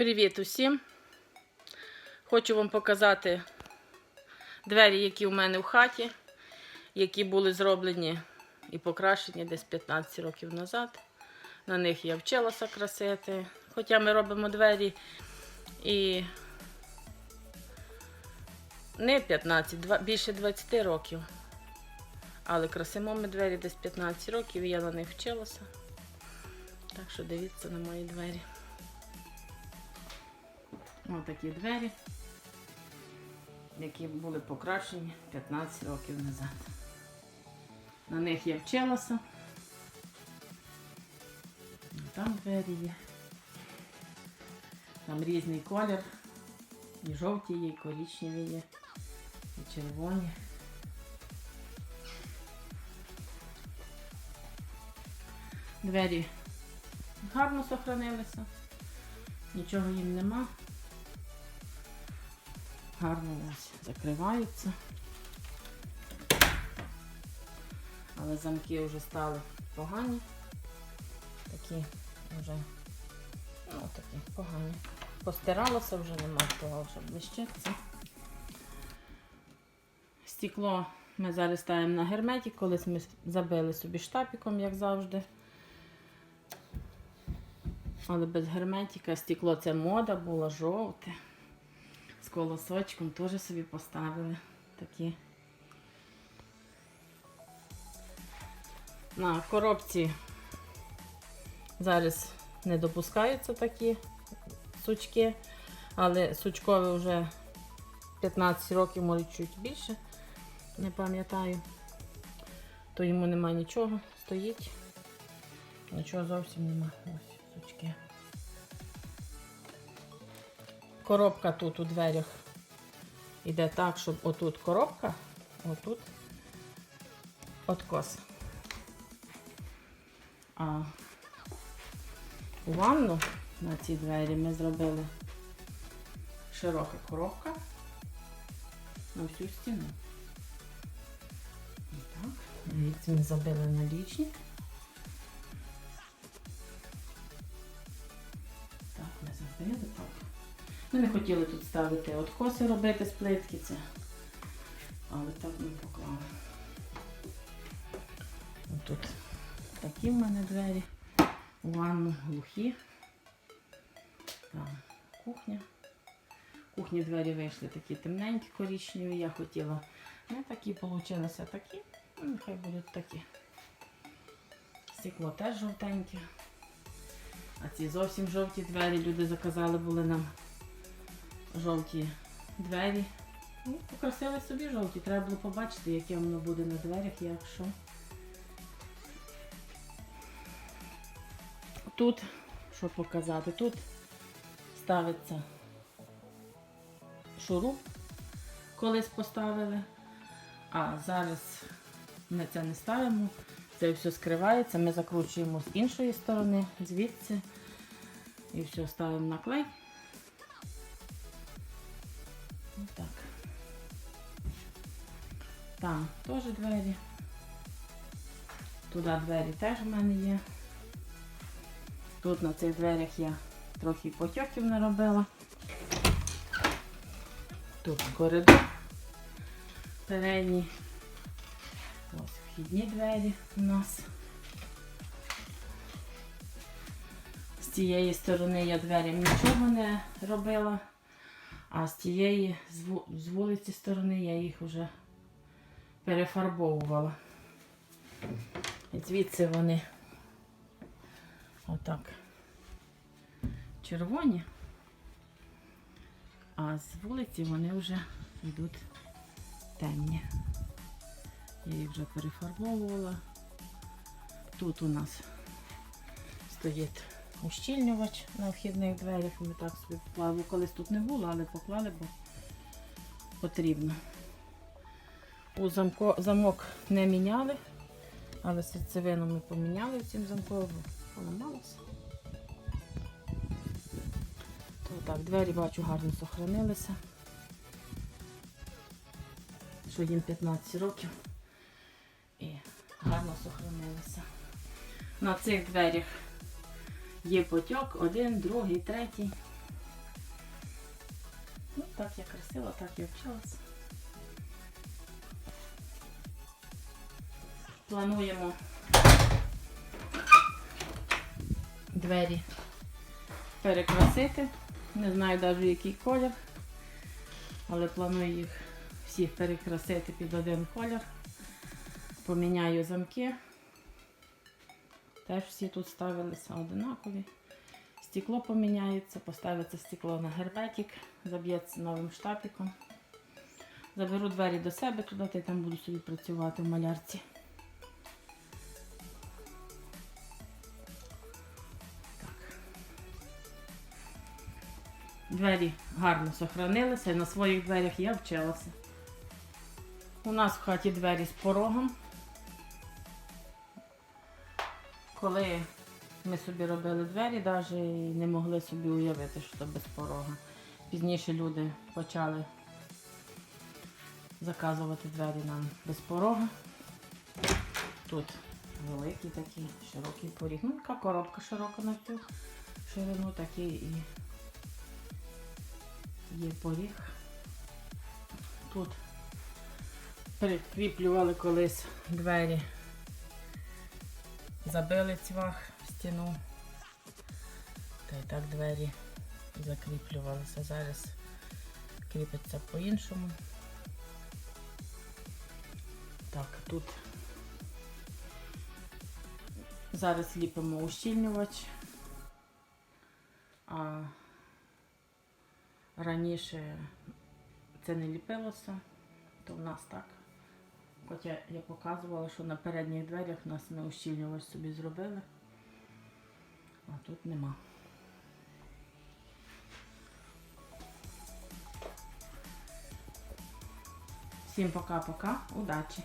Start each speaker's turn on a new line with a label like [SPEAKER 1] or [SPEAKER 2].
[SPEAKER 1] Привіт усім! Хочу вам показати двері, які у мене в хаті, які були зроблені і покращені десь 15 років назад. На них я вчилася красити. Хоча ми робимо двері і не 15, більше 20 років. Але красимо ми двері десь 15 років і я на них вчилася. Так що дивіться на мої двері. Ось такі двері, які були покращені 15 років назад. На них я вчилася. Там двері є. Там різний колір. І жовті є, і коричневі є, і червоні. Двері гарно сохранилися. Нічого їм нема. Гарно ось закриваються. Але замки вже стали погані. Такі вже ну, такі погані. Постиралося, вже нема того, щоб блищиться. Стекло ми зараз ставимо на герметик, колись ми забили собі штапіком, як завжди. Але без герметика стекло це мода була жовте. Колосочком теж собі поставили такі. На коробці зараз не допускаються такі сучки, але сучкові вже 15 років, може чуть більше, не пам'ятаю. То йому нема нічого, стоїть. Нічого зовсім нема. Ось сучки. Коробка тут у дверях іде так, щоб отут коробка, отут откос. А у ванну на ці двері ми зробили широка коробка на всю стіну. Так, дивіться, ми забили налічник. Ми не хотіли тут ставити откоси робити з плитки це. Але так ми поклали. Тут такі в мене двері. У ванну глухі. Там кухня. Кухні двері вийшли такі темненькі, коричневі. Я хотіла не такі, получилися такі. Ну, нехай будуть такі. Стекло теж жовтеньке. А ці зовсім жовті двері люди заказали були нам жовті двері. Ну, покрасили собі жовті. Треба було побачити, яке воно буде на дверях, якщо. Тут, що показати, тут ставиться шуруп, колись поставили, а зараз ми це не ставимо. Це все скривається, ми закручуємо з іншої сторони, звідси, і все ставимо на клей. Так. Там теж двері. Туди двері теж в мене є. Тут на цих дверях я трохи потьоків наробила. Тут коридор передній. Ось вхідні двері у нас. З цієї сторони я дверям нічого не робила, а з тієї, з вулиці сторони я їх вже перефарбовувала. І звідси вони отак червоні, а з вулиці вони вже йдуть темні. Я їх вже перефарбовувала. Тут у нас стоїть ущільнювач на вхідних дверях. Ми так собі поклали. Колись тут не було, але поклали, бо потрібно. У замко, замок не міняли, але серцевину ми поміняли цим замку, бо поламалося. Так, двері бачу гарно сохранилися. Що їм 15 років. І гарно сохранилися. На цих дверях є потьок, один, другий, третій. Ну, так я красила, так і вчилась. Плануємо двері перекрасити. Не знаю навіть який колір, але планую їх всіх перекрасити під один колір. Поміняю замки. Теж всі тут ставилися одинакові. Стекло поміняється, поставиться стекло на герметик, заб'ється новим штапіком. Заберу двері до себе туди, та й там буду собі працювати в малярці. Так. Двері гарно сохранилися, на своїх дверях я вчилася. У нас в хаті двері з порогом. Коли ми собі робили двері, навіть не могли собі уявити, що це без порога. Пізніше люди почали заказувати двері нам без порога. Тут великий такий широкий поріг. Ну, яка коробка широка на цю ширину, такий і є поріг. Тут прикріплювали колись двері забили цвах в стіну. Та й так двері закріплювалися. Зараз кріпиться по-іншому. Так, тут зараз ліпимо ущільнювач. А раніше це не ліпилося, то в нас так. Хоча я показувала, що на передніх дверях нас ми ущільнювач собі зробили, а тут нема. Всім пока-пока, удачі!